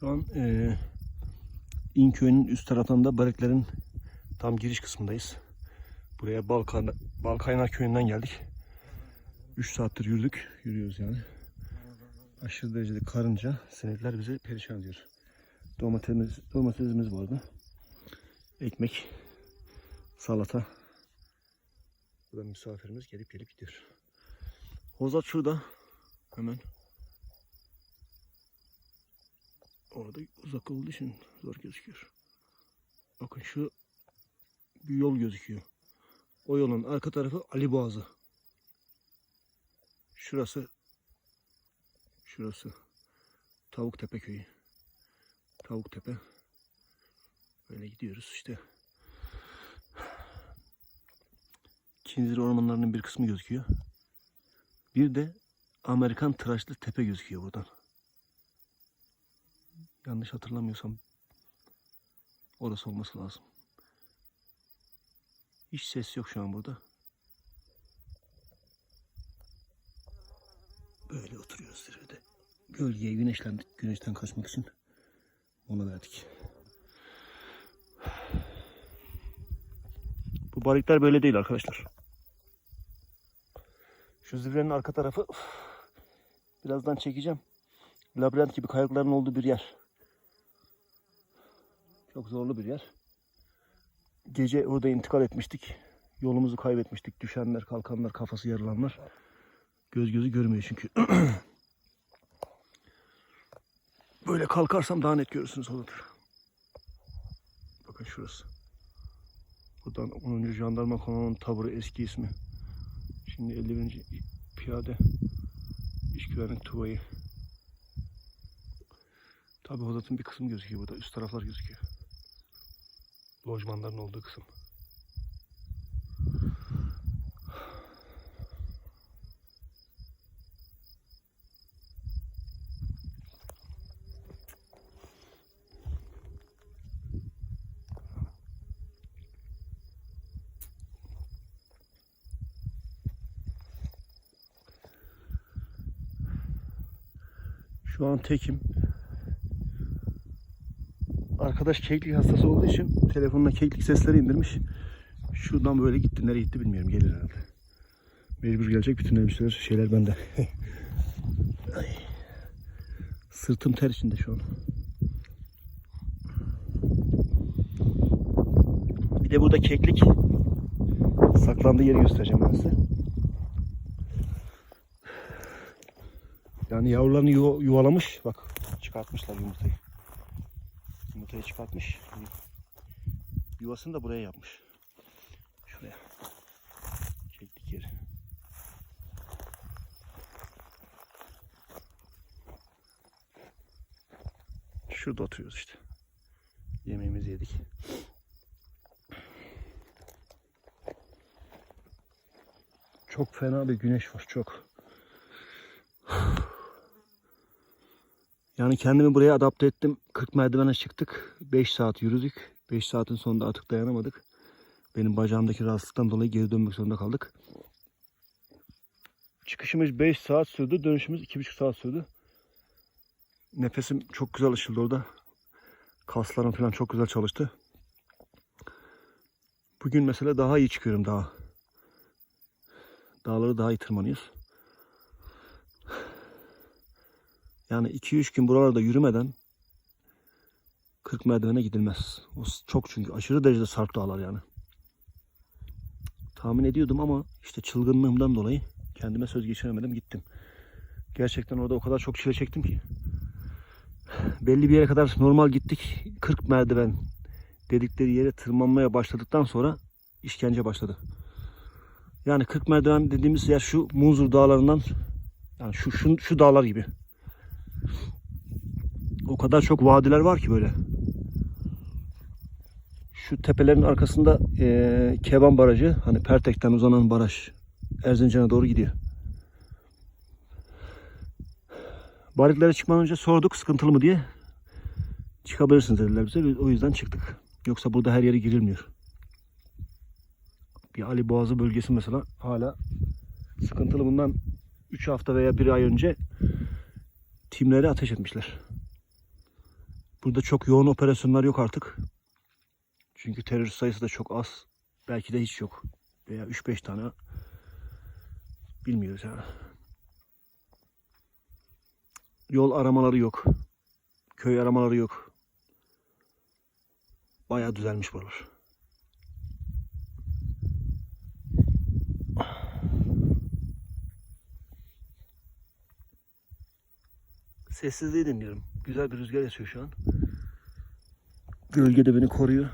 Şu an e, İnköy'ün üst tarafında Bareklerin tam giriş kısmındayız. Buraya Balkan, Balkaynak köyünden geldik. 3 saattir yürüdük. Yürüyoruz yani. Aşırı derecede karınca, sinekler bizi perişan ediyor. Domatesimiz, domatesimiz vardı. Ekmek, salata. Burada misafirimiz gelip gelip gidiyor. Hozat şurada. Hemen. Orada uzak olduğu için zor gözüküyor. Bakın şu bir yol gözüküyor. O yolun arka tarafı Ali Boğazı. Şurası şurası Tavuktepe köyü. Tavuktepe. Böyle gidiyoruz işte. Kinzir ormanlarının bir kısmı gözüküyor. Bir de Amerikan tıraşlı tepe gözüküyor buradan. Yanlış hatırlamıyorsam orası olması lazım. Hiç ses yok şu an burada. Böyle oturuyoruz zirvede. Gölgeye güneşlendik. Güneşten kaçmak için ona verdik. Bu barikler böyle değil arkadaşlar. Şu zirvenin arka tarafı birazdan çekeceğim. Labirent gibi kayalıkların olduğu bir yer. Çok zorlu bir yer. Gece orada intikal etmiştik. Yolumuzu kaybetmiştik. Düşenler, kalkanlar, kafası yarılanlar. Göz gözü görmüyor çünkü. Böyle kalkarsam daha net görürsünüz odadır. Bakın şurası. Buradan 10. Jandarma Komutanı'nın taburu eski ismi. Şimdi 51. Piyade İş Güvenlik Tuvayı. Tabi Hodat'ın bir kısmı gözüküyor burada. Üst taraflar gözüküyor. Lojmanların olduğu kısım. Şu an tekim. Arkadaş keklik hastası olduğu için telefonuna keklik sesleri indirmiş. Şuradan böyle gitti. Nereye gitti bilmiyorum. Gelir herhalde. Mecbur gelecek. Bütün elbiseler şeyler bende. Ay. Sırtım ter içinde şu an. Bir de burada keklik saklandığı yeri göstereceğim ben size. Yani yavrularını yuva- yuvalamış. Bak çıkartmışlar yumurtayı. Yumurtayı çıkartmış. Yuvasını da buraya yapmış. Şuraya. Çektik yeri. Şurada oturuyoruz işte. Yemeğimizi yedik. Çok fena bir güneş var çok. Yani kendimi buraya adapte ettim. 40 merdivene çıktık. 5 saat yürüdük. 5 saatin sonunda artık dayanamadık. Benim bacağımdaki rahatsızlıktan dolayı geri dönmek zorunda kaldık. Çıkışımız 5 saat sürdü. Dönüşümüz 2,5 saat sürdü. Nefesim çok güzel açıldı orada. Kaslarım falan çok güzel çalıştı. Bugün mesela daha iyi çıkıyorum daha. Dağları daha iyi tırmanıyoruz. Yani 2-3 gün buralarda yürümeden 40 merdivene gidilmez. O çok çünkü aşırı derecede sarp dağlar yani. Tahmin ediyordum ama işte çılgınlığımdan dolayı kendime söz geçiremedim gittim. Gerçekten orada o kadar çok çile çektim ki. Belli bir yere kadar normal gittik. 40 merdiven dedikleri yere tırmanmaya başladıktan sonra işkence başladı. Yani 40 merdiven dediğimiz yer şu Munzur dağlarından yani şu şu, şu dağlar gibi. O kadar çok vadiler var ki böyle. Şu tepelerin arkasında eee Keban Barajı, hani Pertek'ten uzanan baraj Erzincan'a doğru gidiyor. Bariklere çıkmadan önce sorduk sıkıntılı mı diye. Çıkabilirsiniz dediler bize. Biz O yüzden çıktık. Yoksa burada her yere girilmiyor. Bir Ali Boğazı bölgesi mesela hala sıkıntılı. Bundan 3 hafta veya 1 ay önce timlere ateş etmişler. Burada çok yoğun operasyonlar yok artık. Çünkü terörist sayısı da çok az. Belki de hiç yok. Veya 3-5 tane. Bilmiyoruz yani. Yol aramaları yok. Köy aramaları yok. Bayağı düzelmiş buralar. Sessizliği dinliyorum. Güzel bir rüzgar esiyor şu an. Gölge de beni koruyor.